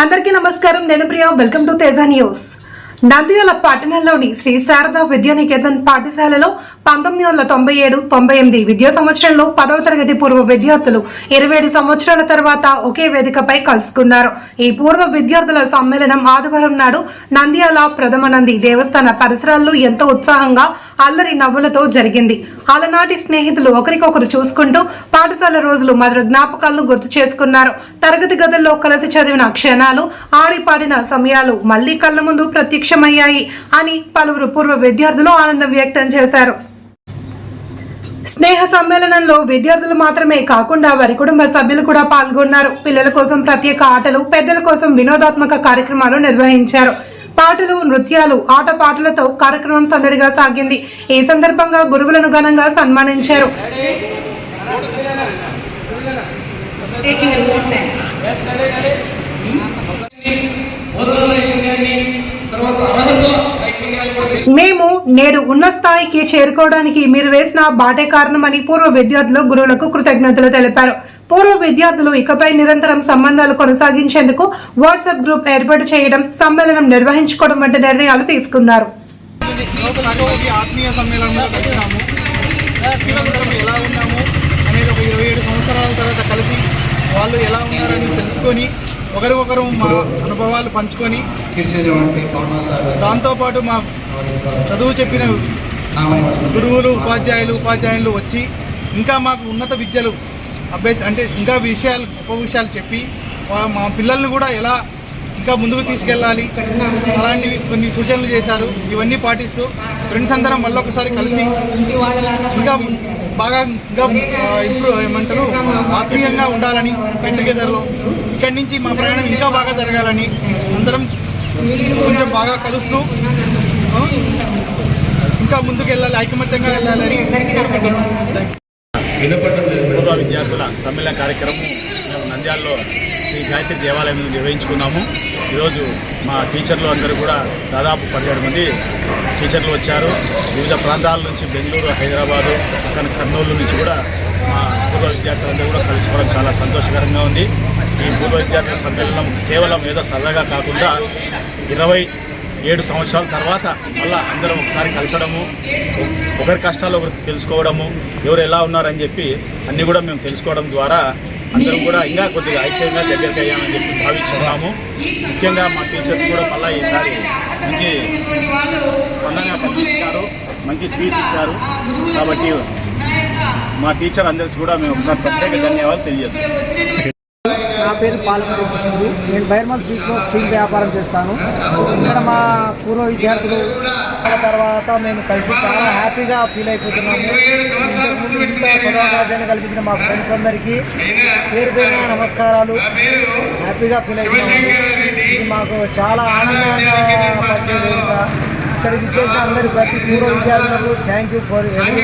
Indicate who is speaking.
Speaker 1: అందరికీ నమస్కారం. నేను Priya. Welcome to Teja news Nandyal పట్టణంలోని శ్రీ శారదా విద్యానికేతన్ పాఠశాలలో పంతొమ్మిది వందల తొంభై ఏడు తొంభై ఎనిమిది విద్యా సంవత్సరంలో పదవ తరగతి పూర్వ విద్యార్థులు ఇరవై ఏడు సంవత్సరాల తర్వాత ఒకే వేదికపై కలుసుకున్నారు. ఈ పూర్వ విద్యార్థుల సమ్మేళనం ఆదివారం నాడు నంద్యాల ప్రథమ నంది దేవస్థాన పరిసరాల్లో ఎంతో ఉత్సాహంగా అల్లరి నవ్వులతో జరిగింది. అలనాటి స్నేహితులు ఒకరికొకరు చూసుకుంటూ పాఠశాల రోజులు మధుర జ్ఞాపకాలను గుర్తు చేసుకున్నారు. తరగతి గదుల్లో కలిసి చదివిన క్షణాలు ఆడిపాడిన సమయాలు మళ్ళీ కళ్ళ ముందు ప్రత్యక్షమయ్యాయి అని పలువురు పూర్వ విద్యార్థులు ఆనందం వ్యక్తం చేశారు. స్నేహ సమ్మేళనంలో విద్యార్థులు మాత్రమే కాకుండా వారి కుటుంబ సభ్యులు కూడా పాల్గొన్నారు. పిల్లల కోసం ప్రత్యేక ఆటలు పెద్దల కోసం వినోదాత్మక కార్యక్రమాలు నిర్వహించారు. పాటలు నృత్యాలు ఆట పాటలతో కార్యక్రమం సందడిగా సాగింది. ఈ సందర్భంగా గురువులను ఘనంగా సన్మానించారు. మేము నేడు ఉన్న స్థాయికి చేరుకోవడానికి మీరు వేసిన బాటే కారణమని పూర్వ విద్యార్థులు గురువులకు కృతజ్ఞతలు తెలిపారు. పూర్వ విద్యార్థులు ఇకపై నిరంతరం సంబంధాలు కొనసాగించేందుకు వాట్సాప్ గ్రూప్ ఏర్పాటు చేయడం సమ్మేళనం నిర్వహించుకోవడం వంటి నిర్ణయాలు తీసుకున్నారు.
Speaker 2: ఈ ఆత్మీయ సమ్మేళనంలో కలిసినాము మేమందరం ఎలా ఉన్నాము అనేది ఒక ఇరవై ఏడు సంవత్సరాల తర్వాత కలిసి వాళ్ళు ఎలా ఉన్నారని తెలుసుకొని ఒకరికొకరు మా అనుభవాలు పంచుకొని దాంతోపాటు మా చదువు చెప్పిన గురువులు ఉపాధ్యాయులు ఉపాధ్యాయులు వచ్చి ఇంకా మాకు ఉన్నత విద్యలు అభ్యసి అంటే ఇంకా విషయాలు గొప్ప విషయాలు చెప్పి మా పిల్లల్ని కూడా ఎలా ఇంకా ముందుకు తీసుకెళ్ళాలి అలాంటివి కొన్ని సూచనలు చేశారు. ఇవన్నీ పాటిస్తూ ఫ్రెండ్స్ అందరం మళ్ళొకసారి కలిసి ఇంకా బాగా ఇంకా ఇంప్రూవ్ ఏమంటారు ఆత్మీయంగా ఉండాలని గెట్ టుగెదర్లో ఇక్కడి నుంచి మా ప్రయాణం ఇంకా బాగా జరగాలని అందరం కొంచెం బాగా కలుస్తూ ఇంకా ముందుకు వెళ్ళాలి ఐకమత్యంగా వెళ్ళాలని కోరుకుంటున్నాం.
Speaker 3: పూర్వ విద్యార్థుల సమ్మేళన కార్యక్రమం మేము నంద్యాలలో శ్రీ గాయత్రి దేవాలయం నిర్వహించుకున్నాము. ఈరోజు మా టీచర్లు అందరూ కూడా దాదాపు పదిహేడు మంది టీచర్లు వచ్చారు. వివిధ ప్రాంతాల నుంచి బెంగళూరు హైదరాబాదు పక్కన కర్నూలు నుంచి కూడా మా పూర్వ విద్యార్థులందరూ కూడా కలుసుకోవడం చాలా సంతోషకరంగా ఉంది. ఈ పూర్వ విద్యార్థుల సమ్మేళనం కేవలం ఏదో సరదాగా కాకుండా ఇరవై ఏడు సంవత్సరాల తర్వాత మళ్ళీ అందరం ఒకసారి కలిసడము. ఒకరి కష్టాలు ఒకరికి తెలుసుకోవడము ఎవరు ఎలా ఉన్నారని చెప్పి అన్నీ కూడా మేము తెలుసుకోవడం ద్వారా అందరం కూడా ఇంకా కొద్దిగా ఐక్యంగా దగ్గరికి అయ్యామని చెప్పి భావిస్తున్నాము. ముఖ్యంగా మా టీచర్స్ కూడా మళ్ళీ ఈసారి మంచి స్పందన పంపించారు మంచి స్పీచ్ ఇచ్చారు. కాబట్టి మా టీచర్ అందరికీ కూడా మేము ఒకసారి ప్రత్యేక ధన్యవాదాలు తెలియజేస్తున్నాం.
Speaker 4: నా పేరు పాలమూరి కృష్ణుడు నేను బైర్మల్ స్ట్రీట్లో స్టీల్ వ్యాపారం చేస్తాను. ఇక్కడ మా పూర్వ విద్యార్థులు తర్వాత మేము కలిసి చాలా హ్యాపీగా ఫీల్ అయిపోతున్నాము. ఇంతకుముందు ఇంత కల్పించిన మా ఫ్రెండ్స్ అందరికీ పేరు పేరున నమస్కారాలు. హ్యాపీగా ఫీల్ అయిపోతున్నాము. ఇది మాకు చాలా ఆనందంగా పరిచయం ఇక్కడ ఇక్కడికి ఇచ్చేసిన అందరి ప్రతి పూర్వ విద్యార్థులకు థ్యాంక్ యూ ఫర్ ఎవ్రీ